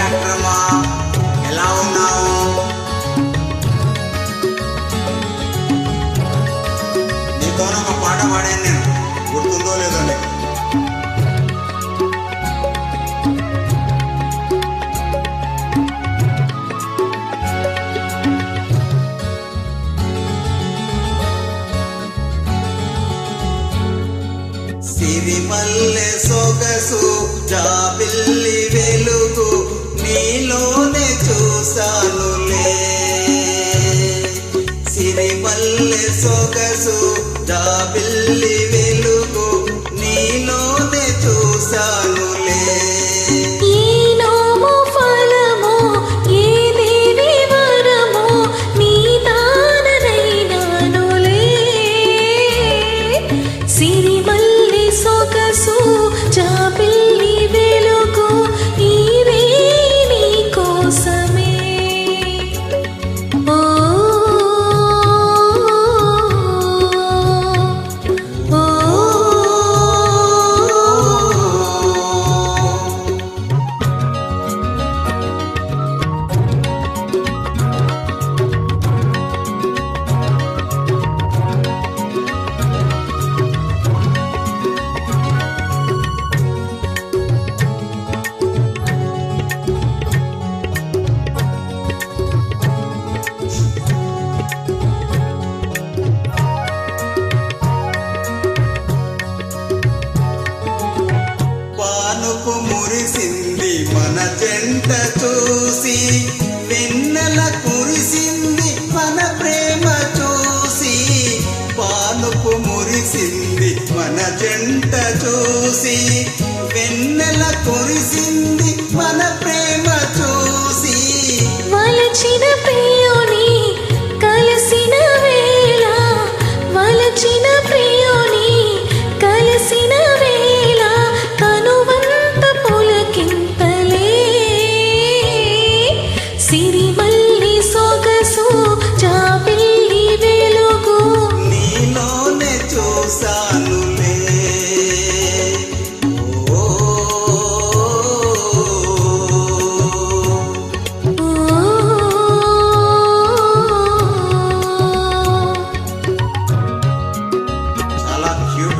Doctor ఎలా ఉన్నావు? నీతో ఒక పాట పాడాను నేను సిరిమల్లె సొగసు జాబిల్లి వెలుగు నీలోనే చూ కురిసింది మన చెంట చూసి వెన్నెల కురిసింది మన ప్రేమ చూసి పాలుపు మురిసింది మన చెంట చూసి వెన్నెల కురిసింది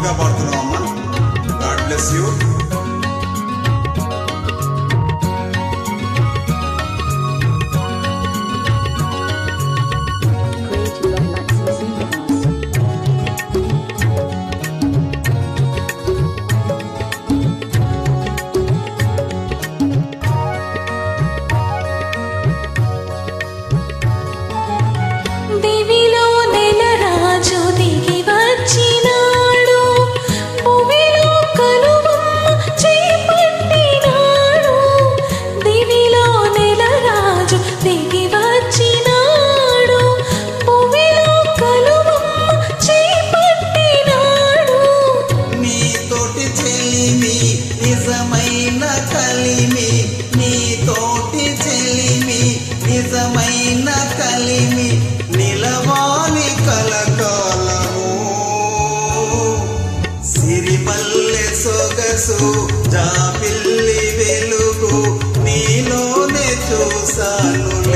God bless you. తెలుసు జాబిల్లి వెలుగు నీలోనే చూసాను